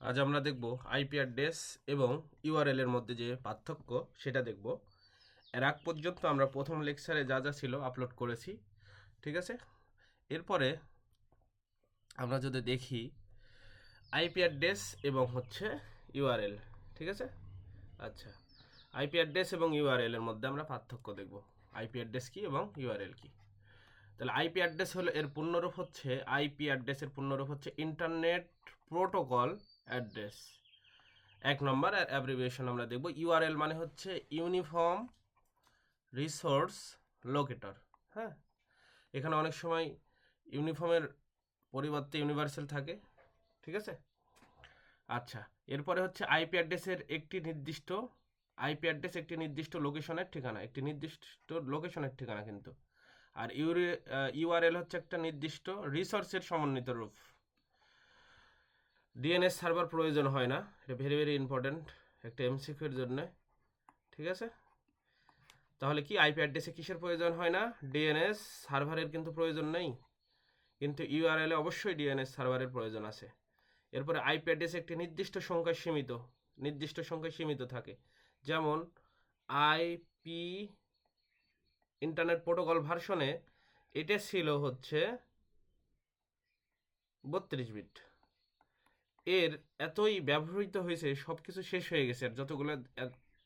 আজ আমরা দেখব আইপি অ্যাড্রেস এবং ইউআরএল এর মধ্যে যে পার্থক্য, সেটা দেখব। এর আগ পর্যন্ত আমরা প্রথম লেকচারে যা যা ছিল আপলোড করেছি, ঠিক আছে? এরপরে আমরা যদি দেখি আইপি অ্যাড্রেস এবং হচ্ছে ইউআরএল ঠিক আছে? আচ্ছা আইপি অ্যাড্রেস এবং ইউআরএল এর মধ্যে আমরা পার্থক্য দেখব। আইপি অ্যাড্রেস কি এবং ইউআরএল কি? তাহলে আইপি অ্যাড্রেস হলো এর পূর্ণরূপ হচ্ছে আইপি অ্যাড্রেসের পূর্ণরূপ হচ্ছে ইন্টারনেট প্রোটোকল অ্যাড্রেস। এক নম্বর অ্যাব্রিভিয়েশন আমরা দেখব। ইউআরএল মানে হচ্ছে ইউনিফর্ম রিসোর্স লোকেটর হ্যাঁ? এখানে অনেক সময় ইউনিফর্মের পরিবর্তে ইউনিভার্সাল থাকে, ঠিক আছে? আচ্ছা এরপরে হচ্ছে আইপি অ্যাড্রেসের একটি নির্দিষ্ট আইপি অ্যাড্রেস একটি নির্দিষ্ট লোকেশনের ঠিকানা, একটি নির্দিষ্ট লোকেশনের ঠিকানা কিন্তু। আর ইউরে ইউআরএল হচ্ছে একটা নির্দিষ্ট রিসোর্সের সমন্বিত রূপ। ডিএনএস সার্ভার প্রয়োজন হয় না। এটা ভেরি ভেরি ইম্পর্ট্যান্ট একটা এমসিকিউর জন্য। ঠিক আছে? তাহলে কি আইপি অ্যাড্রেসে কিসের প্রয়োজন হয় না? ডিএনএস সার্ভারের কিন্তু প্রয়োজন নেই। কিন্তু ইউআরএলে অবশ্যই ডিএনএস সার্ভারের প্রয়োজন আছে। এরপরে আইপি অ্যাড্রেস একটি নির্দিষ্ট সংখ্যায় সীমিত, নির্দিষ্ট সংখ্যায় সীমিত থাকে। যেমন আইপি ইন্টারনেট প্রোটোকল ভার্সনে এটা ছিল হচ্ছে বত্রিশ বিট এর এতই ব্যবহৃত হয়েছে সব কিছু শেষ হয়ে গেছে। আর যতগুলো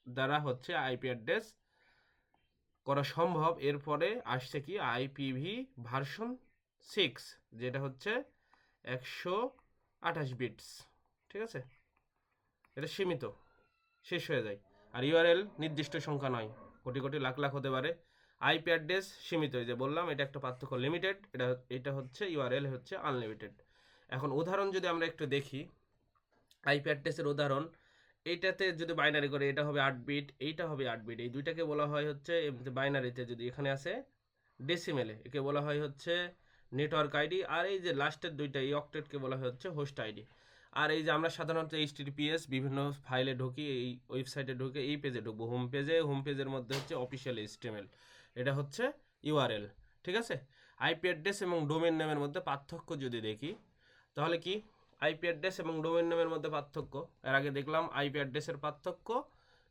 দ্বারা হচ্ছে আইপি অ্যাড্রেস করা সম্ভব, এরপরে আসছে কি আইপিভি ভার্সন সিক্স, যেটা হচ্ছে একশো আঠাশ বিটস, ঠিক আছে? এটা সীমিত, শেষ হয়ে যায়। আর ইউআরএল নির্দিষ্ট সংখ্যা নয়, কোটি কোটি লাখ লাখ হতে পারে। আইপি অ্যাড্রেস সীমিত যে বললাম, এটা একটা পার্থক্য লিমিটেড, এটা এটা হচ্ছে ইউআরএল হচ্ছে আনলিমিটেড। এখন উদাহরণ যদি আমরা একটু দেখি আইপি অ্যাড্রেসের উদাহরণ, এইটাতে যদি বাইনারি করে, এটা হবে আট বিট এইটা হবে আট বিট এই দুইটাকে বলা হয় হচ্ছে বাইনারিতে যদি এখানে আছে ডেসিমেলে একে বলা হয় হচ্ছে নেটওয়ার্ক আইডি আর এই যে লাস্টের দুইটা, এই অক্টেটকে বলা হয় হচ্ছে হোস্ট আইডি আর এই যে আমরা সাধারণত এইচটিপিএস বিভিন্ন ফাইলে ঢুকি, এই ওয়েবসাইটে ঢুকে, এই পেজে ঢুকবো হোম পেজে হোম পেজের মধ্যে হচ্ছে অফিসিয়াল এইচটিএমএল এটা হচ্ছে ইউআরএল ঠিক আছে? আইপি অ্যাড্রেস এবং ডোমেন নেমের মধ্যে পার্থক্য যদি দেখি তাহলে কি? আইপি অ্যাড্রেস এবং ডোমেন নেমের মধ্যে পার্থক্য। এর আগে দেখলাম আইপি অ্যাড্রেসের পার্থক্য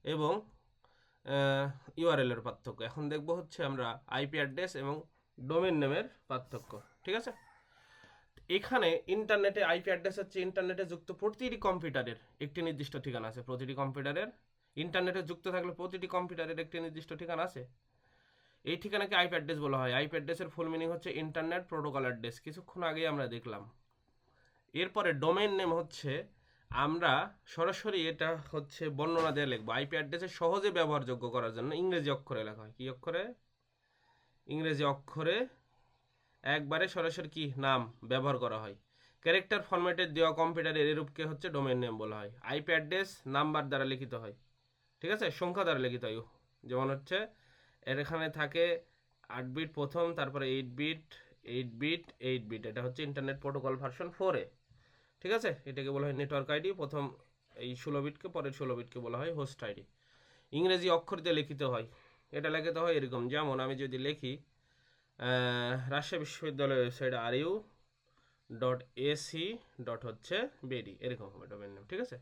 এবং ইউআরএল এর পার্থক্য। এখন দেখব হচ্ছে আমরা আইপি অ্যাড্রেস এবং ডোমেন নেমের পার্থক্য। ঠিক আছে? এখানে ইন্টারনেটে আইপি অ্যাড্রেস হচ্ছে ইন্টারনেটে যুক্ত প্রতিটি কম্পিউটারের একটি নির্দিষ্ট ঠিকানা আছে। প্রতিটি কম্পিউটারের ইন্টারনেটে যুক্ত থাকলে প্রতিটি কম্পিউটারের একটি নির্দিষ্ট ঠিকানা আছে। এই ঠিকানাকে আইপি অ্যাড্রেস বলা হয়। আইপি অ্যাড্রেসের ফুল মিনিং হচ্ছে ইন্টারনেট প্রোটোকল অ্যাড্রেস কিছুক্ষণ আগেই আমরা দেখলাম। এরপরে ডোমেন নেম হচ্ছে, আমরা সরাসরি এটা হচ্ছে বর্ণনা দিয়ে লিখব। আইপি অ্যাড্রেসে সহজে ব্যবহারযোগ্য করার জন্য ইংরেজি অক্ষরে লেখা হয়। কী অক্ষরে? ইংরেজি অক্ষরে একবারে সরাসরি কি? নাম ব্যবহার করা হয়। ক্যারেক্টার ফরম্যাটের দেওয়া কম্পিউটারের এরূপকে হচ্ছে ডোমেন নেম বলা হয়। আইপি অ্যাড্রেস নাম্বার দ্বারা লিখিত হয়। ঠিক আছে? সংখ্যা দ্বারা লিখিত হয়। যেমন হচ্ছে, এর এখানে থাকে আট বিট প্রথম, তারপরে eight bit eight bit eight bit এটা হচ্ছে ইন্টারনেট প্রোটোকল ভার্সন ফোরে ঠিক আছে? এটাকে বলা হয় নেটওয়ার্ক আইডি প্রথম এই ষোলো বিটকে পরের ষোলো বিটকে বলা হয় হোস্ট আইডি ইংরেজি অক্ষর দিয়ে লিখিত হয়। এটা লিখিত হয় এরকম, যেমন আমি যদি লিখি রাজশাহী বিশ্ববিদ্যালয়ের website R U dot AC dot হচ্ছে বেডি এরকম হবে ডোমেন নেম ঠিক আছে?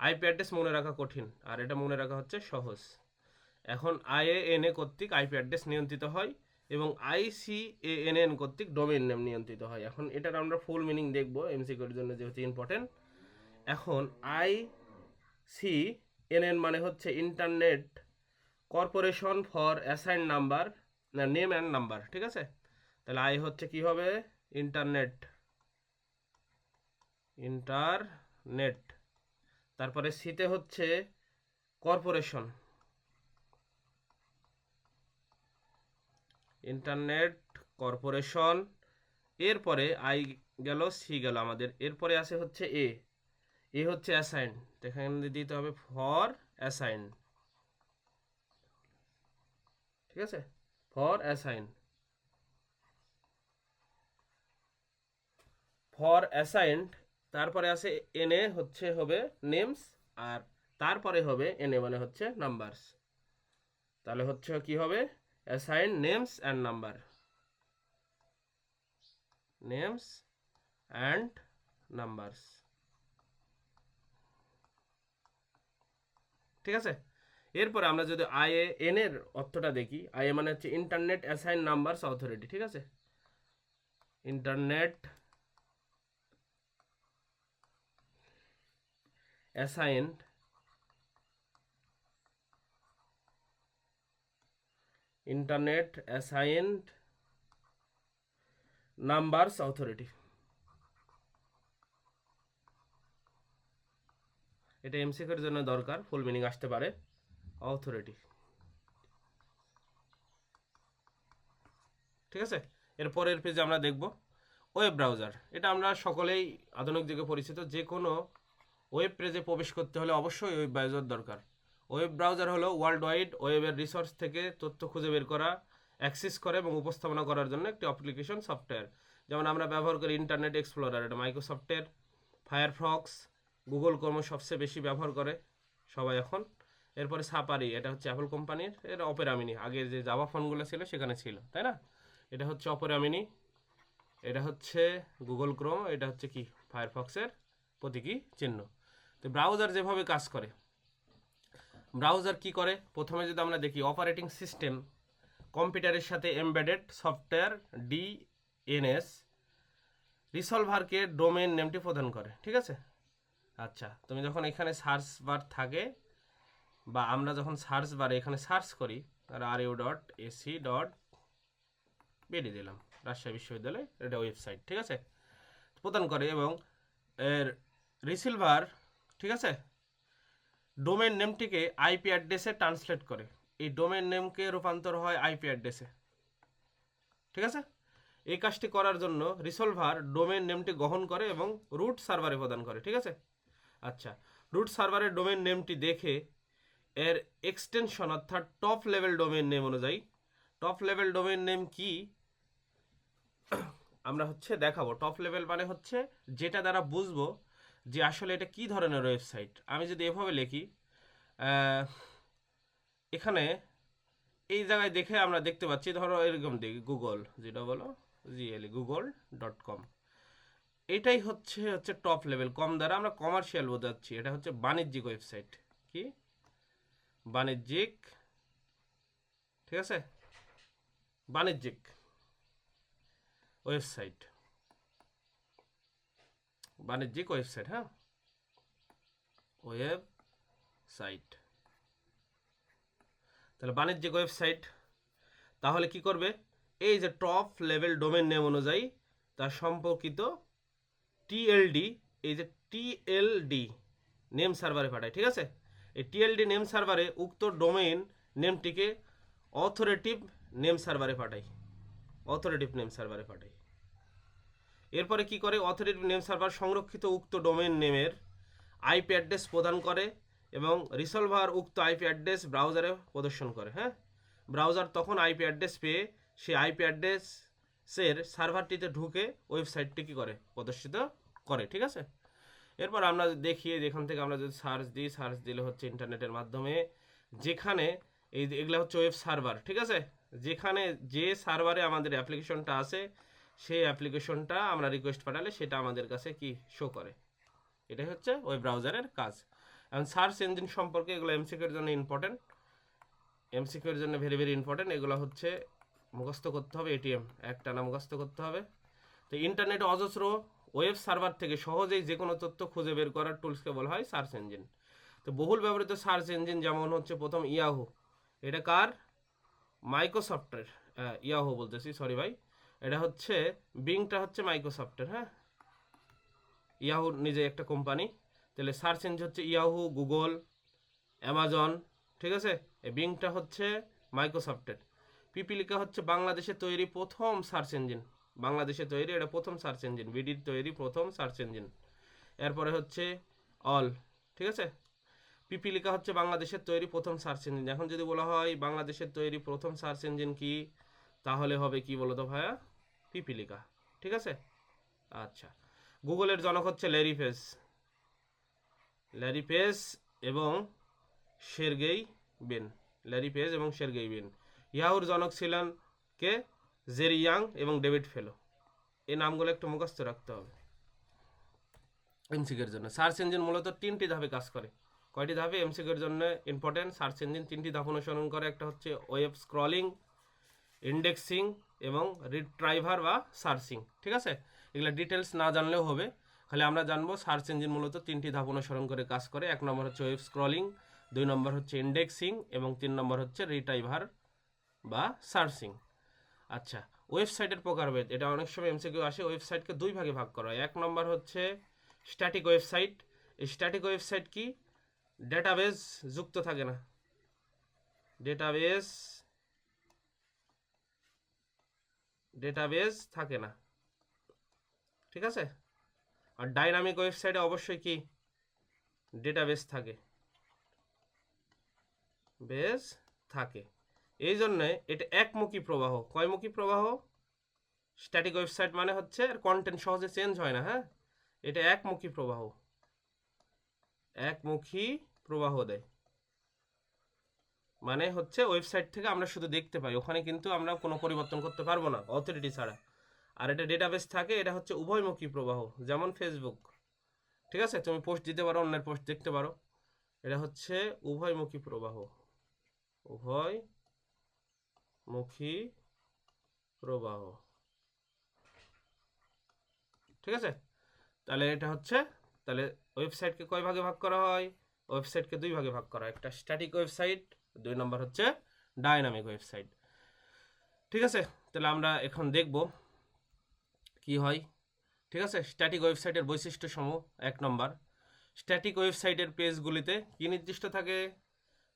আইপি অ্যাড্রেস মনে রাখা কঠিন, আর এটা মনে রাখা হচ্ছে সহজ। এখন আইএএনএ কর্তৃক আইপি অ্যাড্রেস নিয়ন্ত্রিত হয়। এবং আইসিএএনএন কর্তৃক ডোমেন নেম নিয়ন্ত্রিত হয়। এখন এটার আমরা ফুল মিনিং দেখব এমসিকিউর জন্য যেহেতু ইম্পর্টেন্ট এখন আই সি এনএন মানে হচ্ছে internet corporation for assign number name and number ঠিক আছে? তাহলে আই হচ্ছে কি হবে? ইন্টারনেট ইন্টারনেট তারপরে সিতে হচ্ছে কর্পোরেশন ইন্টারনেট কর্পোরেশন, এরপরে আই গেল, সি গেল আমাদের। এরপরে আছে হচ্ছে এ। এ হচ্ছে অ্যাসাইন। এখানে দিতে হবে ফর অ্যাসাইন। ঠিক আছে? For assign. ফর অ্যাসাইন্ড তারপরে আছে এনএ হচ্ছে হবে নেমস, আর তারপরে হবে এনএ মানে হচ্ছে নাম্বারস। তাহলে হচ্ছে কি হবে? Assign names and number names and numbers. ঠিক আছে? এরপর আমরা যদি আইএ এন এর অর্থটা দেখি আইএ মানে হচ্ছে ইন্টারনেট অ্যাসাইন নাম্বারস অথরিটি ঠিক আছে? Internet assigned internet assigned numbers authority এটা এমসিকের জন্য দরকার ফুল মিনিং আসতে পারে। অথরিটি ঠিক আছে? এর পরের পেজে আমরা দেখব। ওয়েব ব্রাউজার এটা আমরা সকলেই আধুনিক যুগে পরিচিত। যে কোনো ওয়েব পেজে প্রবেশ করতে হলে অবশ্যই ওয়েব ব্রাউজার দরকার। ওয়েব ব্রাউজার হলো ওয়ার্ল্ড ওয়াইড ওয়েবের রিসোর্স থেকে তথ্য খুঁজে বের করা, অ্যাক্সেস করে এবং উপস্থাপনা করার জন্য একটি অ্যাপ্লিকেশন সফটওয়্যার। যেমন আমরা ব্যবহার করি ইন্টারনেট এক্সপ্লোরার, এটা মাইক্রোসফটের, ফায়ারফক্স, গুগল ক্রোম সবচেয়ে বেশি ব্যবহার করে সবাই এখন। এরপরে সাপারি, এটা হচ্ছে অ্যাপল কোম্পানির, এটা অপেরা মিনি আগে যে জাভা ফোনগুলো ছিল সেখানে ছিল, তাই না? এটা হচ্ছে অপেরা মিনি এটা হচ্ছে গুগল ক্রোম, এটা হচ্ছে কি? ফায়ারফক্সের প্রতীকী চিহ্ন। তো ব্রাউজার যেভাবে কাজ করে ব্রাউজার কি করে? প্রথমে যদি আমরা দেখি অপারেটিং সিস্টেম কম্পিউটারের সাথে এমবেডেড সফটওয়্যার ডিএনএস রিসলভারকে ডোমেন নেমটি প্রদান করে, ঠিক আছে? আচ্ছা তুমি যখন এখানে সার্চ বার থাকে, বা আমরা যখন সার্চ বারে এখানে সার্চ করি R U dot AC dot বেরিয়ে দিলাম, রাজশাহী বিশ্ববিদ্যালয় এটা ওয়েবসাইট ঠিক আছে? প্রদান করে এবং এর রিসিলভার ঠিক আছে? ডোমেন নেমটিকে আইপি অ্যাড্রেসে ট্রান্সলেট করে। এই ডোমেন নেমকে রূপান্তর হয় আইপি অ্যাড্রেসে। ঠিক আছে? এই কাজটি করার জন্য রিসলভার ডোমেন নেমটি গ্রহণ করে এবং রুট সার্ভারে প্রদান করে। ঠিক আছে? আচ্ছা রুট সার্ভারের ডোমেন নেমটি দেখে এর এক্সটেনশন অর্থাৎ টপ লেভেল ডোমেন নেম অনুযায়ী টপ লেভেল ডোমেন নেম কি? আমরা হচ্ছে দেখাবো। টপ লেভেল মানে হচ্ছে যেটা দ্বারা বুঝব যে আসলে এটা কি ধরনের ওয়েবসাইট? আমি যদি এভাবে লিখি এখানে এই জায়গায় দেখে আমরা দেখতে পাচ্ছি, ধরো এরকম দেখি, গুগল, যেটা বলো জিএলই গুগল ডট কম। এটাই হচ্ছে হচ্ছে টপ লেভেল কম দ্বারা আমরা কমার্শিয়াল বোঝাচ্ছি। এটা হচ্ছে বাণিজ্যিক ওয়েবসাইট, কি? বাণিজ্যিক, ঠিক আছে? বাণিজ্যিক ওয়েবসাইট। বাণিজ্যিক ওয়েবসাইট হ্যাঁ? ওয়েবসাইট তাহলে বাণিজ্যিক ওয়েবসাইট তাহলে কি করবে? এই যে টপ লেভেল ডোমেন নেম অনুযায়ী তার সম্পর্কিত টিএলডি এই যে টিএলডি নেম সার্ভারে পাঠায়, ঠিক আছে? এই টিএলডি নেম সার্ভারে উক্ত ডোমেইন নেমটিকে অথরিটিভ নেম সার্ভারে পাঠাই অথরিটিভ নেম সার্ভারে পাঠাই এরপরে কি করে? অথরিটিভ নেম সার্ভার সংরক্ষিত উক্ত ডোমেন নেমের আইপি অ্যাড্রেস প্রদান করে এবং রিসলভার উক্ত আইপি অ্যাড্রেস ব্রাউজারে প্রদর্শন করে হ্যাঁ? ব্রাউজার তখন আইপি অ্যাড্রেস পেয়ে সেই আইপি অ্যাড্রেসের সার্ভারটিতে ঢুকে ওয়েবসাইটটি কী করে, প্রদর্শিত করে, ঠিক আছে? এরপর আমরা দেখি, যেখান থেকে আমরা যদি সার্চ দিই, সার্চ দিলে হচ্ছে ইন্টারনেটের মাধ্যমে যেখানে এই এগুলো হচ্ছে ওয়েব সার্ভার, ঠিক আছে? যেখানে যে সার্ভারে আমাদের অ্যাপ্লিকেশনটা আছে সেই অ্যাপ্লিকেশনটা আমরা রিকোয়েস্ট পাঠালে সেটা আমাদের কাছে কি শো করে। এটাই হচ্ছে ওয়েব ব্রাউজারের কাজ। এখন সার্চ ইঞ্জিন সম্পর্কে এগুলো এমসিকিউর জন্য ইম্পর্টেন্ট এমসিকিউর জন্য ভেরি ভেরি ইম্পর্টেন্ট এগুলো হচ্ছে মুখস্থ করতে হবে এটিএম একটা না মুখস্থ করতে হবে। তো ইন্টারনেট অজস্র ওয়েব সার্ভার থেকে সহজেই যে কোনো তথ্য খুঁজে বের করার টুলসকে বলা হয় সার্চ ইঞ্জিন তো বহুল ব্যবহৃত সার্চ ইঞ্জিন যেমন হচ্ছে প্রথম ইয়াহু এটা কার? মাইক্রোসফটের ইয়াহু বলতেছি সরি ভাই। এটা হচ্ছে বিংটা হচ্ছে মাইক্রোসফটের হ্যাঁ? ইয়াহু নিজে একটা কোম্পানি। তাহলে সার্চ ইঞ্জিন হচ্ছে ইয়াহু গুগল অ্যামাজন ঠিক আছে? এই বিংটা হচ্ছে মাইক্রোসফটের পিপিলিকা হচ্ছে বাংলাদেশে তৈরি প্রথম সার্চ ইঞ্জিন বাংলাদেশে তৈরি, এটা প্রথম সার্চ ইঞ্জিন বিডির তৈরি প্রথম সার্চ ইঞ্জিন এরপরে হচ্ছে অল ঠিক আছে? পিপিলিকা হচ্ছে বাংলাদেশের তৈরি প্রথম সার্চ ইঞ্জিন এখন যদি বলা হয় বাংলাদেশের তৈরি প্রথম সার্চ ইঞ্জিন কি, তাহলে হবে কি বলতো ভাইয়া? পিপিলিকা, ঠিক আছে? আচ্ছা গুগলের জনক হচ্ছে ল্যারি পেস। ল্যারি পেস এবং শেরগেই বেন। ল্যারি পেজ এবং শেরগেই বেন। ইয়াহুর জনক ছিলেন কে? জেরি এবং ডেভিড ফেলো। এই নামগুলো একটু মুখস্থ রাখতে হবে। এমসিকের জন্য। সার্চ ইঞ্জিন মূলত তিনটি ধাপে কাজ করে। কয়টি ধাপে? এমসিকিউর জন্য ইম্পর্টেন্ট সার্চ ইঞ্জিন তিনটি ধাপ অনুসরণ করে। একটা হচ্ছে ওয়েব স্ক্রলিং, ইন্ডেক্সিং এবং রিট্রাইভার বা সার্চিং ঠিক আছে? এগুলো ডিটেলস না জানলেও হবে। খালি আমরা জানব সার্চ ইঞ্জিন মূলত তিনটি ধাপ অনুসরণ করে কাজ করে। এক নম্বর হচ্ছে ওয়েব স্ক্রলিং দুই নম্বর হচ্ছে ইন্ডেক্সিং এবং তিন নম্বর হচ্ছে রিট্রাইভার বা সার্চিং আচ্ছা ওয়েবসাইটের প্রকারভেদ, এটা অনেক সময় এমসিকিউ আসে ওয়েবসাইটকে দুই ভাগে ভাগ করা হয়। এক নম্বর হচ্ছে স্ট্যাটিক ওয়েবসাইট স্ট্যাটিক ওয়েবসাইট কি? ডেটাবেস যুক্ত থাকে না। ডেটাবেস ডেটাবেস থাকে না। ঠিক আছে? আর ডাইনামিক ওয়েবসাইটে অবশ্যই কি? ডেটাবেস থাকে। বেস থাকে। এই জন্যে এটা একমুখী প্রবাহ। কয়মুখী প্রবাহ? স্ট্যাটিক ওয়েবসাইট মানে হচ্ছে এর কন্টেন্ট সহজে চেঞ্জ হয় না হ্যাঁ? এটা একমুখী প্রবাহ। একমুখী প্রবাহ দেয়। মানে হচ্ছে ওয়েবসাইট থেকে আমরা শুধু দেখতে পাই। ওখানে কিন্তু আমরা কোনো পরিবর্তন করতে পারব না অথরিটি ছাড়া। আর এটা ডেটাবেস থাকে, এটা হচ্ছে উভয়মুখী প্রবাহ, যেমন ফেসবুক ঠিক আছে? তুমি পোস্ট দিতে পারো, অন্যের পোস্ট দেখতে পারো। এটা হচ্ছে উভয়মুখী প্রবাহ। উভয়মুখী প্রবাহ। ঠিক আছে? তাহলে এটা হচ্ছে, তাহলে ওয়েবসাইটকে কয় ভাগে ভাগ করা হয়? ওয়েবসাইটকে দুই ভাগে ভাগ করা হয়। একটা স্ট্যাটিক ওয়েবসাইট দুই নম্বর হচ্ছে ডাইনামিক ওয়েবসাইট। ঠিক আছে? তাহলে আমরা এখন দেখব কি হয়। ঠিক আছে? স্ট্যাটিক ওয়েবসাইটের বৈশিষ্ট্য সমূহ এক নম্বর। স্ট্যাটিক ওয়েবসাইটের পেজগুলিতে কি নির্দিষ্ট থাকে?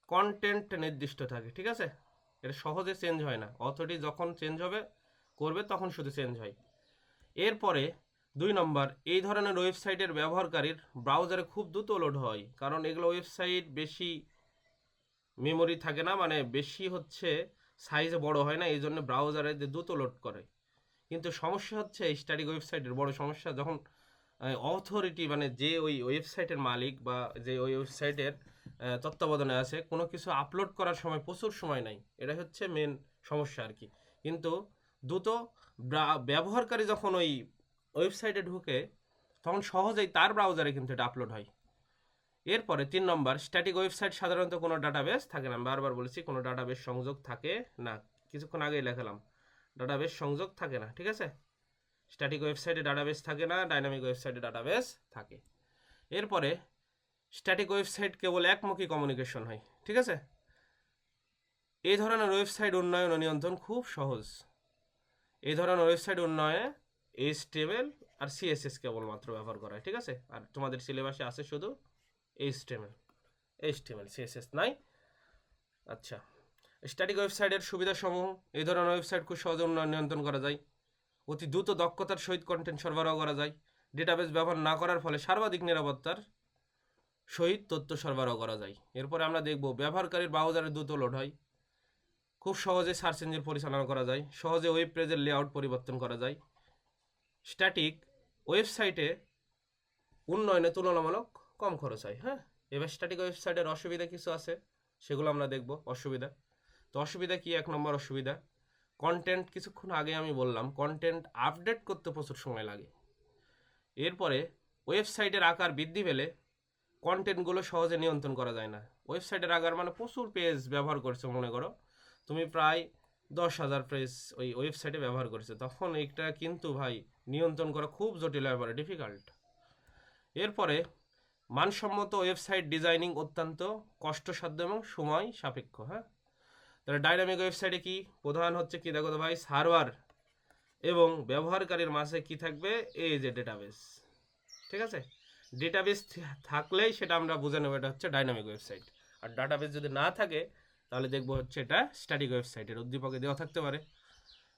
কন্টেন্ট নির্দিষ্ট থাকে। ঠিক আছে? এটা সহজে চেঞ্জ হয় না। অথরিটি যখন চেঞ্জ হবে, করবে, তখন শুধু চেঞ্জ হয়। এরপরে দুই নম্বর, এই ধরনের ওয়েবসাইটের ব্যবহারকারীর ব্রাউজারে খুব দ্রুত লোড হয়। কারণ এগুলো ওয়েবসাইট বেশি মেমোরি থাকে না মানে বেশি হচ্ছে সাইজে বড় হয় না এই জন্য ব্রাউজারে দ্রুত লোড করে। কিন্তু সমস্যা হচ্ছে স্ট্যাটিক ওয়েবসাইটের বড় সমস্যা, যখন অথরিটি মানে যে ওই ওয়েবসাইটের মালিক বা যে ওই ওয়েবসাইটের তত্ত্বাবধানে আছে, কোনো কিছু আপলোড করার সময় প্রচুর সময় নাই। এটা হচ্ছে মেন সমস্যা আর কি। কিন্তু দ্রুত ব্যবহারকারী যখন ওই ওয়েবসাইটে ঢুকে, তখন সহজেই তার ব্রাউজারে কিন্তু এটা আপলোড হয়। এরপরে তিন নম্বর স্ট্যাটিক ওয়েবসাইট সাধারণত কোনো ডাটাবেস থাকে না। বারবার বলেছি, কোনো ডাটাবেস সংযোগ থাকে না। কিছুক্ষণ আগেই লেখালাম। ডাটাবেস সংযোগ থাকে না, ঠিক আছে? স্ট্যাটিক ওয়েবসাইটে ডাটাবেস থাকে না ডাইনামিক ওয়েবসাইটে ডাটাবেস থাকে। এরপরে স্ট্যাটিক ওয়েবসাইট কেবল একমুখী কমিউনিকেশন হয়, ঠিক আছে? এই ধরনের ওয়েবসাইট উন্নয়ন ও নিয়ন্ত্রণ খুব সহজ। এই ধরনের ওয়েবসাইট উন্নয়নে এইচটিএমএল আর সিএসএস কেবলমাত্র ব্যবহার করা হয়, ঠিক আছে? আর তোমাদের সিলেবাসে আছে শুধু এইচটিএমএল এইচটিএমএল সিএসএস নাই আচ্ছা স্ট্যাটিক ওয়েবসাইটের সুবিধাসমূহ, এই ধরনের ওয়েবসাইট খুব সহজে উন্নয়ন, নিয়ন্ত্রণ করা যায়। অতি দ্রুত দক্ষতার সহিত কন্টেন্ট সরবরাহ করা যায়। ডেটাবেস ব্যবহার না করার ফলে সর্বাধিক নিরাপত্তার সহিত তথ্য সরবরাহ করা যায়। এরপরে আমরা দেখব, ব্যবহারকারীর ব্রাউজারে দ্রুত লোড হয়। খুব সহজে সার্চ ইঞ্জিন পরিচালনা করা যায়। সহজে ওয়েব পেজের লেআউট পরিবর্তন করা যায়। স্ট্যাটিক ওয়েবসাইটে উন্নয়নে তুলনামূলক কম খরচ হয় হ্যাঁ? এবার স্ট্যাটিক ওয়েবসাইটের অসুবিধা কিছু আছে, সেগুলো আমরা দেখব, অসুবিধা। তো অসুবিধা কি? এক নম্বর অসুবিধা কন্টেন্ট কিছুক্ষণ আগে আমি বললাম কন্টেন্ট আপডেট করতে প্রচুর সময় লাগে। এরপরে ওয়েবসাইটের আকার বৃদ্ধি পেলে কন্টেন্টগুলো সহজে নিয়ন্ত্রণ করা যায় না। ওয়েবসাইটের আকার মানে প্রচুর পেজ ব্যবহার করছ, মনে করো। তুমি প্রায় দশ হাজার পেজ ওই ওয়েবসাইটে ব্যবহার করেছ, তখন এটা কিন্তু ভাই নিয়ন্ত্রণ করা খুব জটিল ব্যাপারে ডিফিকাল্ট এরপরে মানসম্মত ওয়েবসাইট ডিজাইনিং অত্যন্ত কষ্টসাধ্য এবং সময় সাপেক্ষ হ্যাঁ? তাহলে ডাইনামিক ওয়েবসাইটে কি? প্রধান হচ্ছে কি? দেখো ভাই, সার্ভার এবং ব্যবহারকারীর মাঝে কি থাকবে? এই যে ডেটাবেস ঠিক আছে? ডেটাবেস থাকলেই সেটা আমরা বুঝে নেব, এটা হচ্ছে ডাইনামিক ওয়েবসাইট। আর ডাটাবেস যদি না থাকে, তাহলে দেখব হচ্ছে এটা স্ট্যাটিক ওয়েবসাইটের উদ্দীপকে দেওয়া থাকতে পারে।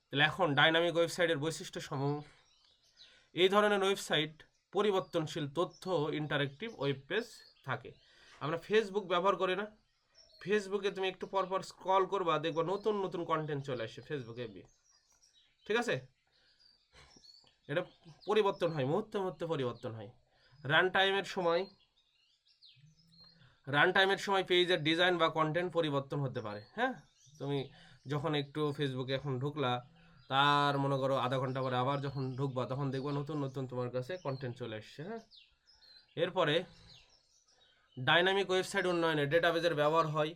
তাহলে এখন ডাইনামিক ওয়েবসাইটের বৈশিষ্ট্য সমূহ। এই ধরনের ওয়েবসাইট পরিবর্তনশীল তথ্য ইন্টারেক্টিভ ওয়েব পেজ থাকে। আমরা ফেসবুক ব্যবহার করি না। ফেসবুকে তুমি একটু পর পর স্ক্রল করবা, দেখবা নতুন নতুন কন্টেন্ট চলে আসে ফেসবুকে ঠিক আছে? এটা পরিবর্তন হয়, মুহূর্তে মুহূর্তে পরিবর্তন হয়। রান টাইমের সময় রান টাইমের সময় পেজের ডিজাইন বা কন্টেন্ট পরিবর্তন হতে পারে হ্যাঁ? তুমি যখন একটু ফেসবুকে এখন ঢুকলা তার, মনে করো, আধা ঘণ্টা পরে আবার যখন ঢুকবা, তখন দেখবা নতুন নতুন তোমার কাছে কন্টেন্ট চলে আসছে হ্যাঁ? এরপরে ডাইনামিক ওয়েবসাইট উন্নয়নে ডেটাবেজের ব্যবহার হয়।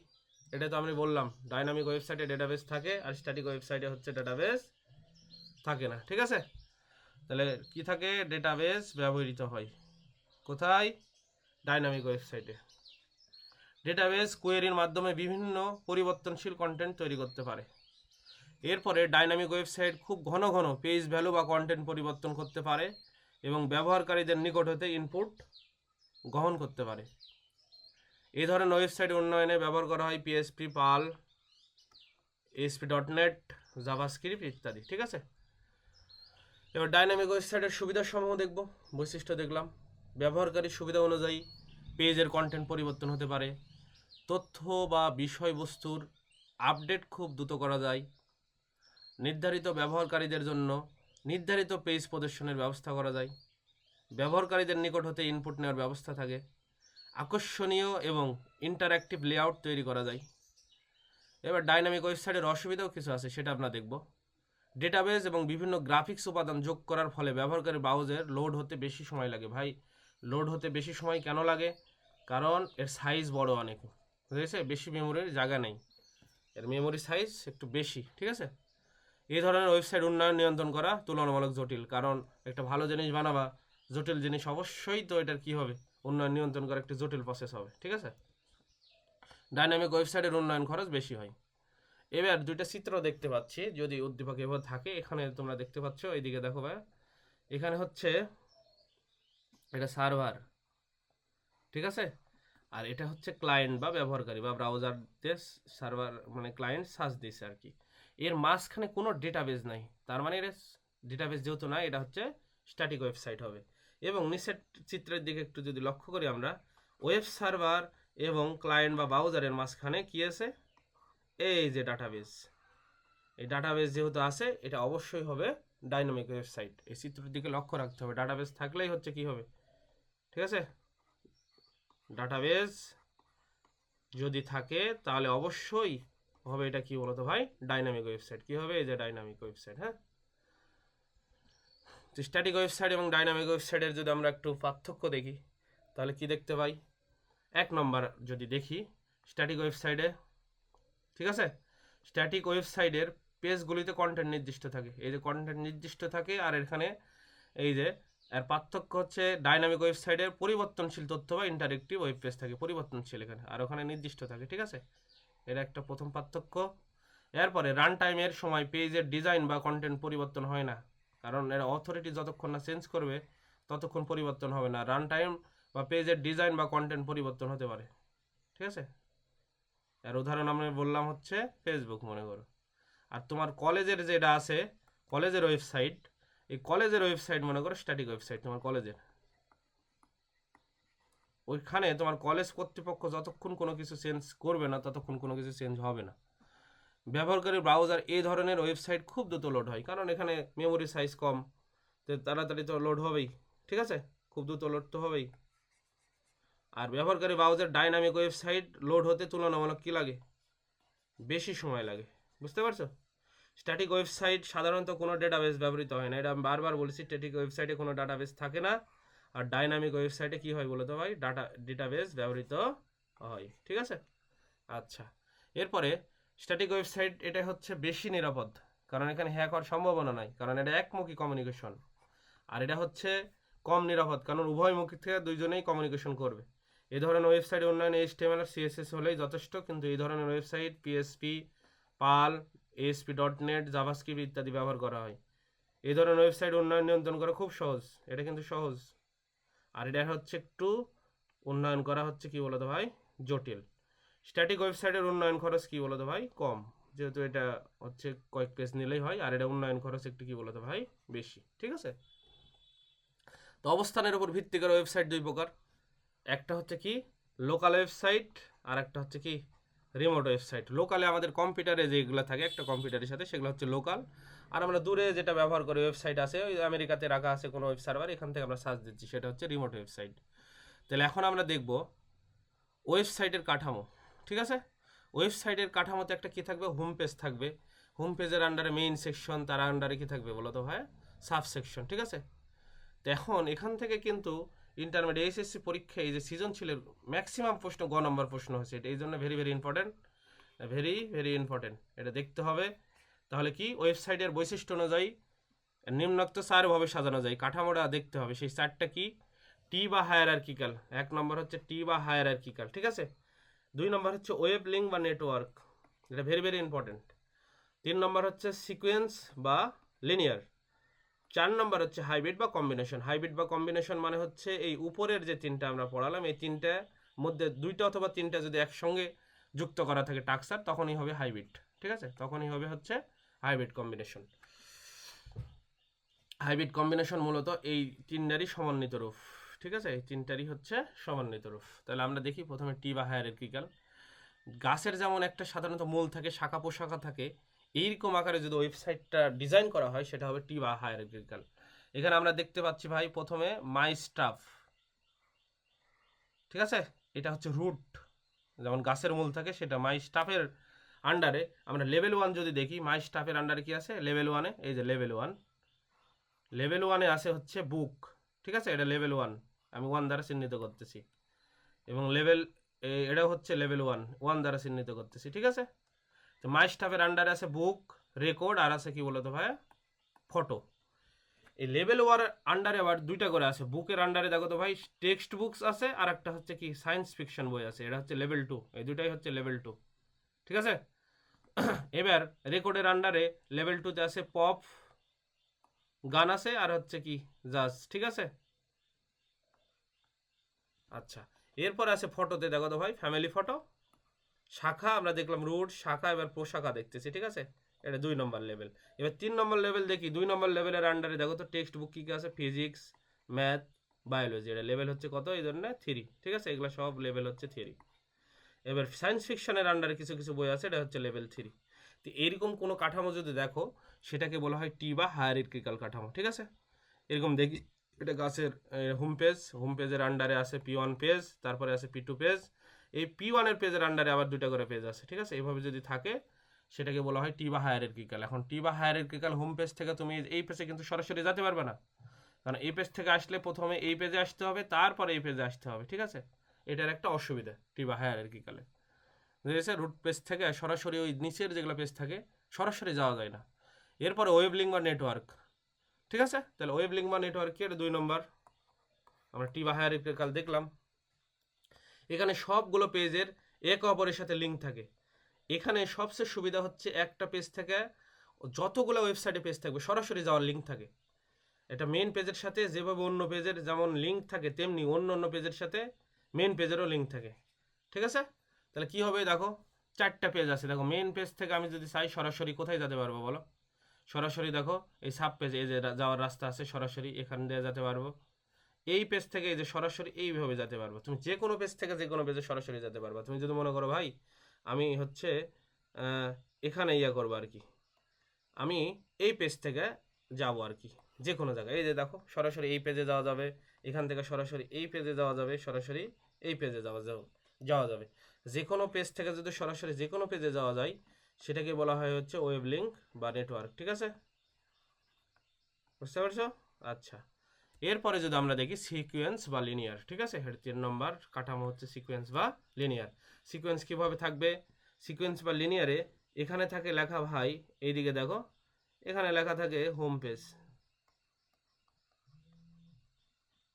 এটা তো আমি বললাম ডাইনামিক ওয়েবসাইটে ডেটাবেস থাকে আর স্ট্যাটিক ওয়েবসাইটে হচ্ছে ডেটাবেস থাকে না, ঠিক আছে? তাহলে কি থাকে? ডেটাবেস ব্যবহৃত হয়। কোথায়? ডাইনামিক ওয়েবসাইটে ডেটাবেস কোয়েরির মাধ্যমে বিভিন্ন পরিবর্তনশীল কন্টেন্ট তৈরি করতে পারে। এরপরে ডাইনামিক ওয়েবসাইট খুব ঘন ঘন পেজ ভ্যালু বা কন্টেন্ট পরিবর্তন করতে পারে এবং ব্যবহারকারীদের নিকট হতে ইনপুট গ্রহণ করতে পারে। এই ধরনের ওয়েবসাইট উন্নয়নে ব্যবহার করা হয় PSP Perl SP dot net JavaScript ইত্যাদি, ঠিক আছে? এবার ডাইনামিক ওয়েবসাইটের সুবিধাসমূহ দেখব, বৈশিষ্ট্য দেখলাম। ব্যবহারকারীর সুবিধা অনুযায়ী পেজের কন্টেন্ট পরিবর্তন হতে পারে। তথ্য বা বিষয়বস্তুর আপডেট খুব দ্রুত করা যায়। নির্ধারিত ব্যবহারকারীদের জন্য নির্ধারিত পেজ প্রদর্শনের ব্যবস্থা করা যায়। ব্যবহারকারীদের নিকট হতে ইনপুট নেওয়ার ব্যবস্থা থাকে। আকর্ষণীয় এবং ইন্টারঅ্যাক্টিভ লেআউট তৈরি করা যায়। এবার ডাইনামিক ওয়েবসাইটের অসুবিধাও কিছু আছে, সেটা আমরা দেখব। ডেটাবেস এবং বিভিন্ন গ্রাফিক্স উপাদান যোগ করার ফলে ব্যবহারকারী ব্রাউজার লোড হতে বেশি সময় লাগে। ভাই লোড হতে বেশি সময় কেন লাগে? কারণ এর সাইজ বড় অনেক। বুঝেছে বেশি মেমোরির জায়গা নেই। এর মেমোরি সাইজ একটু বেশি। ঠিক আছে? এই ধরনের ওয়েবসাইট উন্নয়ন নিয়ন্ত্রণ করা তুলনামূলক জটিল। কারণ একটা ভালো জিনিস বানাবা, জটিল জিনিস অবশ্যই তো এটার কি হবে? উন্নয়ন নিয়ন্ত্রণ করা একটি জটিল প্রসেস হবে, ঠিক আছে? ডাইনামিক ওয়েবসাইটের উন্নয়ন খরচ বেশি হয়। এবার দুইটা চিত্র দেখতে পাচ্ছি, যদি উদ্দীপক এবার থাকে, এখানে তোমরা দেখতে পাচ্ছ, এইদিকে দেখো ভাই এখানে হচ্ছে এটা সার্ভার ঠিক আছে? আর এটা হচ্ছে ক্লায়েন্ট বা ব্যবহারকারী বা ব্রাউজার দিয়ে সার্ভার মানে ক্লায়েন্ট সার্চ দিছে আর কি। এর মাঝখানে কোনো ডেটাবেস নাই। তার মানে এর ডেটাবেস যেহেতু না এটা হচ্ছে স্ট্যাটিক ওয়েবসাইট হবে। এবং নিচের চিত্রের দিকে একটু যদি লক্ষ্য করি আমরা ওয়েব সার্ভার এবং ক্লায়েন্ট বা ব্রাউজারের মাঝখানে কি আছে? এই যে ডাটাবেস এই ডাটাবেস যেহেতু আছে, এটা অবশ্যই হবে ডাইনামিক ওয়েবসাইট এই চিত্রের দিকে লক্ষ্য রাখতে হবে। ডাটাবেস থাকলেই হচ্ছে কি হবে? ঠিক আছে? ডাটাবেস যদি থাকে, তাহলে অবশ্যই হবে এটা কি বলতো ভাই? ডাইনামিক ওয়েবসাইট কি হবে? এই যে ডাইনামিক ওয়েবসাইট হ্যাঁ? তো স্ট্যাটিক ওয়েবসাইট এবং ডাইনামিক ওয়েবসাইটের যদি আমরা একটু পার্থক্য দেখি, তাহলে কি দেখতে পাই? এক নম্বর যদি দেখি স্ট্যাটিক ওয়েবসাইটে ঠিক আছে? স্ট্যাটিক ওয়েবসাইটের পেজগুলিতে কন্টেন্ট নির্দিষ্ট থাকে। এই যে কন্টেন্ট নির্দিষ্ট থাকে, আর এখানে এই যে আর পার্থক্য হচ্ছে ডাইনামিক ওয়েবসাইটের পরিবর্তনশীল তথ্য বা ইন্টারেক্টিভ ওয়েব পেজ থাকে, পরিবর্তনশীল এখানে, আর ওখানে নির্দিষ্ট থাকে, ঠিক আছে? এটা একটা প্রথম পার্থক্য। এরপরে রান টাইমের সময় পেজের ডিজাইন বা কন্টেন্ট পরিবর্তন হয় না। কারণ এর অথরিটি যতক্ষণ না চেঞ্জ করবে, ততক্ষণ পরিবর্তন হবে না। রান টাইম বা পেজের ডিজাইন বা কন্টেন্ট পরিবর্তন হতে পারে। ঠিক আছে? এর উদাহরণ আমি বললাম হচ্ছে ফেসবুক মনে করো। আর তোমার কলেজের যেটা আছে, কলেজের ওয়েবসাইট এই কলেজের ওয়েবসাইট মনে করো স্ট্যাটিক ওয়েবসাইট তোমার কলেজের। ওইখানে তোমার কলেজ কর্তৃপক্ষ যতক্ষণ কোনো কিছু চেঞ্জ করবে না, ততক্ষণ কোনো কিছু চেঞ্জ হবে না। ব্যবহারকারী ব্রাউজার এই ধরনের ওয়েবসাইট খুব দ্রুত লোড হয়, কারণ এখানে মেমোরি সাইজ কম, তো তাড়াতাড়ি তো লোড হবেই, ঠিক আছে? খুব দ্রুত লোড তো হবেই। আর ব্যবহারকারী ব্রাউজার ডাইনামিক ওয়েবসাইট লোড হতে তুলনামূলক কী লাগে? বেশি সময় লাগে, বুঝতে পারছ? স্ট্যাটিক ওয়েবসাইট সাধারণত কোনো ডেটাবেস ব্যবহৃত হয় না, এটা আমি বারবার বলছি স্ট্যাটিক ওয়েবসাইটে কোনো ডাটাবেস থাকে না। আর ডাইনামিক ওয়েবসাইটে কি হয় বলো তো ভাই? ডাটা ডেটাবেস ব্যবহৃত হয়, ঠিক আছে? আচ্ছা এরপরে স্ট্যাটিক ওয়েবসাইট এটা হচ্ছে বেশি নিরাপদ, কারণ এখানে হ্যাক হওয়ার সম্ভাবনা নাই, কারণ এটা একমুখী কমিউনিকেশন আর এটা হচ্ছে কম নিরাপদ, কারণ উভয় মুখী থেকে দুইজনেই কমিউনিকেশন করবে। এই ধরনের ওয়েবসাইট উন্নয়নে এইচটিএমএল আর সিএসএস হলেই যথেষ্ট, কিন্তু এই ধরনের website PSP Perl SP dot net JavaScript ইত্যাদি ব্যবহার করা হয়। এই ধরনের ওয়েবসাইট উন্নয়ন নিয়ন্ত্রণ করা খুব সহজ, এটা কিন্তু সহজ। আর এটা হচ্ছে একটু উন্নয়ন করা হচ্ছে কি বলতো ভাই? জটিল। স্ট্যাটিক ওয়েবসাইটের উন্নয়ন খরচ কি বলতো ভাই? কম। যেহেতু এটা হচ্ছে কয়েক পেজ নিলেই হয়, আর এটা উন্নয়ন খরচ একটু কি বলতো ভাই? বেশি। ঠিক আছে? তো অবস্থানের উপর ভিত্তি করে ওয়েবসাইট দুই প্রকার। একটা হচ্ছে কি? লোকাল ওয়েবসাইট আর একটা হচ্ছে কি? রিমোট ওয়েবসাইট লোকালে আমাদের কম্পিউটারে যেগুলো থাকে, একটা কম্পিউটারের সাথে, সেগুলো হচ্ছে লোকাল আর আমরা দূরে যেটা ব্যবহার করি ওয়েবসাইট আছে, ওই আমেরিকাতে রাখা আছে কোনো ওয়েব সার্ভার এখান থেকে আমরা সার্চ দিচ্ছি, সেটা হচ্ছে রিমোট ওয়েবসাইট তাহলে এখন আমরা দেখব ওয়েবসাইটের কাঠামো, ঠিক আছে? ওয়েবসাইটের কাঠামোতে একটা কী থাকবে? হোম পেজ থাকবে। হোম পেজের আন্ডারে মেইন সেকশন তার আন্ডারে কী থাকবে বলো তো ভাই? সাব সেকশন ঠিক আছে? তো এখন এখান থেকে কিন্তু ইন্টারমিডিয়েট এসএসসি পরীক্ষায় এই যে সৃজনশীলের ম্যাক্সিমাম প্রশ্ন, গ নম্বর প্রশ্ন হয়েছে এটা। এই জন্য very very important very very important এটা দেখতে হবে। তাহলে কি? ওয়েবসাইটের বৈশিষ্ট্য অনুযায়ী নিম্নোক্ত সারভাবে সাজানো যায়। কাঠামোটা দেখতে হবে। সেই সারটা কি? টি বা হায়ার হায়ারার্কিক্যাল এক নম্বর হচ্ছে টি বা হায়ার হায়ারার্কিক্যাল ঠিক আছে? দুই নম্বর হচ্ছে ওয়েব লিঙ্ক বা নেটওয়ার্ক এটা ভেরি ভেরি ইম্পর্টেন্ট তিন নম্বর হচ্ছে সিকোয়েন্স বা লিনিয়ার চার নম্বর হচ্ছে হাইব্রিড বা কম্বিনেশন হাইব্রিড বা কম্বিনেশন মানে হচ্ছে এই উপরের যে তিনটা আমরা পড়ালাম, এই তিনটা মধ্যে দুইটা অথবা তিনটা যদি একসঙ্গে যুক্ত করা থাকে টাক্সার, তখনই হবে হাইব্রিড ঠিক আছে? তখনই হবে হচ্ছে হাইব্রিড কম্বিনেশন হাইব্রিড কম্বিনেশন মূলত এই তিনটারই সমন্বিত রূপ, ঠিক আছে? এই তিনটারই হচ্ছে সমন্বিত রূপ। তাহলে আমরা দেখি প্রথমে টি বা হায়ারার্কিক্যাল গাছের যেমন একটা সাধারণত মূল থাকে শাখা পোশাখা থাকে এইরকম আকারে যদি ওয়েবসাইটটা ডিজাইন করা হয়, সেটা হবে টি বা হায়ারার্কিক্যাল এখানে আমরা দেখতে পাচ্ছি ভাই, প্রথমে মাই স্টাফ। ঠিক আছে? এটা হচ্ছে রুট। যেমন গাছের মূল থাকে, সেটা মাই স্টাফের আন্ডারে। আমরা লেভেল ওয়ান যদি দেখি, মাই স্টাফের আন্ডারে কি আছে? লেভেল ওয়ানে, এই যে লেভেল ওয়ান। লেভেল ওয়ানে আছে হচ্ছে বুক। ঠিক আছে? এটা লেভেল ওয়ান। আমি ওয়ান দ্বারা চিহ্নিত করতেছি। এবং লেভেল এটা হচ্ছে লেভেল ওয়ান। ওয়ান দ্বারা চিহ্নিত করতেছি। ঠিক আছে? তো মাই স্টাফের আন্ডারে আছে বুক রেকর্ড আর আছে কি বলতো ভাই? ফটো এই লেভেল ওয়ার আন্ডারে আবার দুইটা করে আছে। বুকের আন্ডারে দেখো তো ভাই টেক্সট বুকস আছে, আর একটা হচ্ছে কি সায়েন্স ফিকশন বই আছে। এটা হচ্ছে লেভেল টু এই দুটাই হচ্ছে লেভেল টু ঠিক আছে? এবার রেকর্ডের আন্ডারে লেভেল টুতে আছে পপ গান আছে, আর হচ্ছে কি জাজ ঠিক আছে? আচ্ছা। এরপর আছে ফটোতে দেখো তো ভাই ফ্যামিলি ফটো শাখা, আমরা দেখলাম রুট শাখা, এবার পোশাখা দেখতেছি, ঠিক আছে? এটা দুই নম্বর লেভেল এবার তিন নম্বর লেভেল দেখি, দুই নম্বর লেভেলের আন্ডারে দেখো তো টেক্সট বুক কী কী আছে? ফিজিক্স ম্যাথ বায়োলজি এটা লেভেল হচ্ছে কত? এই ধরনের থ্রি ঠিক আছে? এগুলো সব লেভেল হচ্ছে থ্রি এবার সায়েন্স ফিকশনের আন্ডারে কিছু কিছু বই আছে, এটা হচ্ছে লেভেল থ্রি তো এরকম কোনো কাঠামো যদি দেখো, সেটাকে বলা হয় টি বা হায়ার হায়ারিক্রিক্যাল কাঠামো, ঠিক আছে? এরকম দেখি, এটা গাছের হোম পেজ হোম পেজের আন্ডারে আছে পি ওয়ান পেজ তারপরে আছে পি টু পেজ এই পি ওয়ানের পেজের আন্ডারে আবার দুটা করে পেজ আছে, ঠিক আছে? এইভাবে যদি থাকে, সেটাকে বলা হয় টি বা হায়ারিক্রিক্যাল এখন টি বা হায়ারিক্রিক্যাল হোম পেজ থেকে তুমি এই পেজে কিন্তু সরাসরি যেতে পারবে না। কারণ এই পেজ থেকে আসলে প্রথমে এই পেজে আসতে হবে, তারপরে এই পেজে আসতে হবে, ঠিক আছে? এটার একটা অসুবিধা টি বা হায়ারিক্রিক্যালে বুঝেছে রুট পেজ থেকে সরাসরি ওই নিচের যেগুলো পেজ থাকে, সরাসরি যাওয়া যায় না। এরপরে ওয়েব লিঙ্ক বা নেটওয়ার্ক ঠিক আছে? তাহলে ওয়েব লিঙ্ক বা নেটওয়ার্কের দুই নম্বর আমরা টি বা হায়ারিক্রিক্যাল দেখলাম। এখানে সবগুলো পেজের একে অপরের সাথে লিঙ্ক থাকে। এখানে সবচেয়ে সুবিধা হচ্ছে একটা পেজ থেকে যতগুলো ওয়েবসাইটে পেজ থাকবে, সরাসরি যাওয়ার লিঙ্ক থাকে। এটা মেন পেজের সাথে, যেভাবে অন্য পেজের যেমন লিঙ্ক থাকে, তেমনি অন্য অন্য পেজের সাথে মেন পেজেরও লিঙ্ক থাকে। ঠিক আছে? তাহলে কি হবে দেখো, চারটা পেজ আছে। দেখো মেন পেজ থেকে আমি যদি চাই, সরাসরি কোথায় যেতে পারব বলো? সরাসরি দেখো, এই সাব পেজ এই যে যাওয়ার রাস্তা আছে, সরাসরি এখান দিয়ে যেতে পারব। এই পেজ থেকে এই যে সরাসরি এইভাবে যেতে পারব। তুমি যে কোনো পেজ থেকে যে কোনো পেজে সরাসরি যেতে পারবা। তুমি যদি মনে করো, ভাই, আমি হচ্ছে এখানে ইয়া করব আর কি। আমি এই পেজ থেকে যাব আর কি যে কোনো জায়গায়। এই যে দেখো, সরাসরি এই পেজে যাওয়া যাবে। এখান থেকে সরাসরি এই পেজে যাওয়া যাবে, সরাসরি এই পেজে যাওয়া যাওয়া যাবে। যে কোনো পেজ থেকে যদি সরাসরি যে কোনো পেজে যাওয়া যায়, সেটাকে বলা হয় হচ্ছে ওয়েব লিঙ্ক বা নেটওয়ার্ক ঠিক আছে? বুঝতে পারছ? আচ্ছা। এরপরে যদি আমরা দেখি সিকোয়েন্স বা লিনিয়ার ঠিক আছে? হেড তিন নম্বর কাঠামো হচ্ছে সিকোয়েন্স বা লিনিয়ার সিকোয়েন্স কীভাবে থাকবে? সিকোয়েন্স বা লিনিয়ারে এখানে থাকে লেখা ভাই, এইদিকে দেখো, এখানে লেখা থাকে হোম পেজ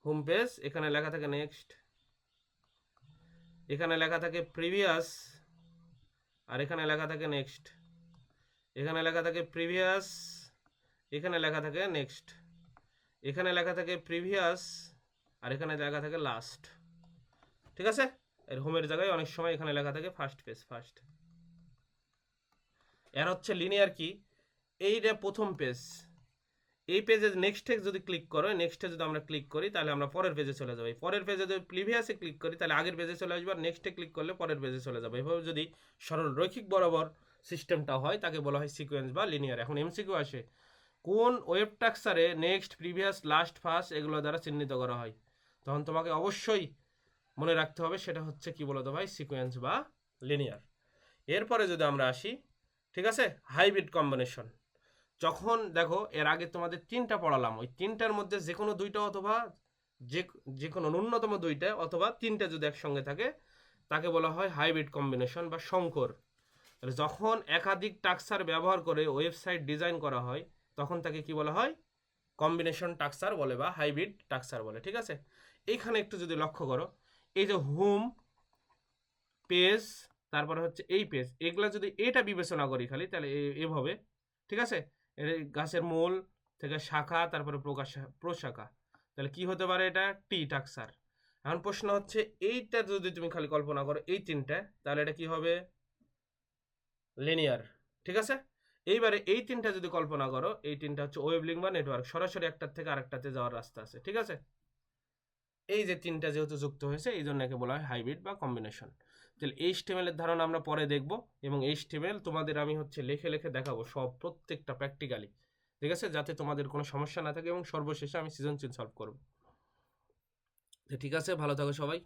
হোম পেজ এখানে লেখা থাকে নেক্সট এখানে লেখা থাকে প্রিভিয়াস আর এখানে লেখা থাকে নেক্সট এখানে লেখা থাকে প্রিভিয়াস এখানে লেখা থাকে নেক্সট এখানে লেখা থাকে প্রিভিয়াস আর এখানে লেখা থাকে লাস্ট। ঠিক আছে? এর হোমের জায়গায় অনেক সময় এখানে লেখা থাকে ফার্স্ট পেজ ফার্স্ট। এর হচ্ছে লিনিয়ার কি? এইটা প্রথম পেজ। এই পেজে নেক্সটে যদি ক্লিক করো নেক্সটে যদি আমরা ক্লিক করি, তাহলে আমরা পরের পেজে চলে যাব। পরের পেজে যদি প্রিভিয়াসে ক্লিক করি, তাহলে আগের পেজে চলে আসব, আর নেক্সটে ক্লিক করলে পরের পেজে চলে যাব। এভাবে যদি সরল রৈখিক বরাবর সিস্টেমটা হয়, তাকে বলা হয় সিকোয়েন্স বা লিনিয়ার এখন এমসিকিউ আসে। কোন ওয়েব টাক্সারে নেক্সট প্রিভিয়াস লাস্ট ফার্স্ট এগুলো দ্বারা চিহ্নিত করা হয়? তখন তোমাকে অবশ্যই মনে রাখতে হবে সেটা হচ্ছে কি বলতো ভাই? সিকোয়েন্স বা লিনিয়ার এরপরে যদি আমরা আসি, ঠিক আছে? হাইব্রিড কম্বিনেশন যখন দেখো, এর আগে তোমাদের তিনটা পড়ালাম। ওই তিনটার মধ্যে যে কোনো দুইটা অথবা যে যে কোনো ন্যূনতম দুইটা অথবা তিনটা যদি একসঙ্গে থাকে, তাকে বলা হয় হাইব্রিড কম্বিনেশন বা তাহলে যখন একাধিক টাক্সার ব্যবহার করে ওয়েবসাইট ডিজাইন করা হয় তখন তাকে কি বলা হয়? কম্বিনেশন টাক্সার বলে বা হাইব্রিড টাক্সার বলে, ঠিক আছে? এইখানে একটু যদি লক্ষ্য করো, এই যে হোম পেজ তারপরে হচ্ছে এই পেজ এগুলা যদি এটা বিবেচনা করি খালি, তাহলে এভাবে, ঠিক আছে? গাছের মূল থেকে শাখা, তারপরে প্রকাশ, প্রশাখা, তাহলে কি হতে পারে এটা? টি টাক্সার এখন প্রশ্ন হচ্ছে, এইটা যদি তুমি খালি কল্পনা করো, এই তিনটা, তাহলে এটা কি হবে? লিনিয়ার ঠিক আছে? এইবারে এই তিনটা যদি কল্পনা করো, এই তিনটা হচ্ছে ওয়েব লিঙ্ক বা নেটওয়ার্ক সরাসরি একটার থেকে আরেকটাতে যাওয়ার রাস্তা আছে, ঠিক আছে? এই যে তিনটা যেহেতু যুক্ত হয়েছে, এই জন্য একে বলা হয় হাইব্রিড বা কম্বিনেশন তাহলে এই স্টেমেলের ধারণা আমরা পরে দেখব, এবং এই স্টেমেল তোমাদের আমি হচ্ছে লেখে লেখে দেখাবো সব প্রত্যেকটা প্র্যাকটিক্যালি ঠিক আছে? যাতে তোমাদের কোনো সমস্যা না থাকে, এবং সর্বশেষে আমি সিজনশীল সলভ করব। ঠিক আছে, ভালো থাকো সবাই।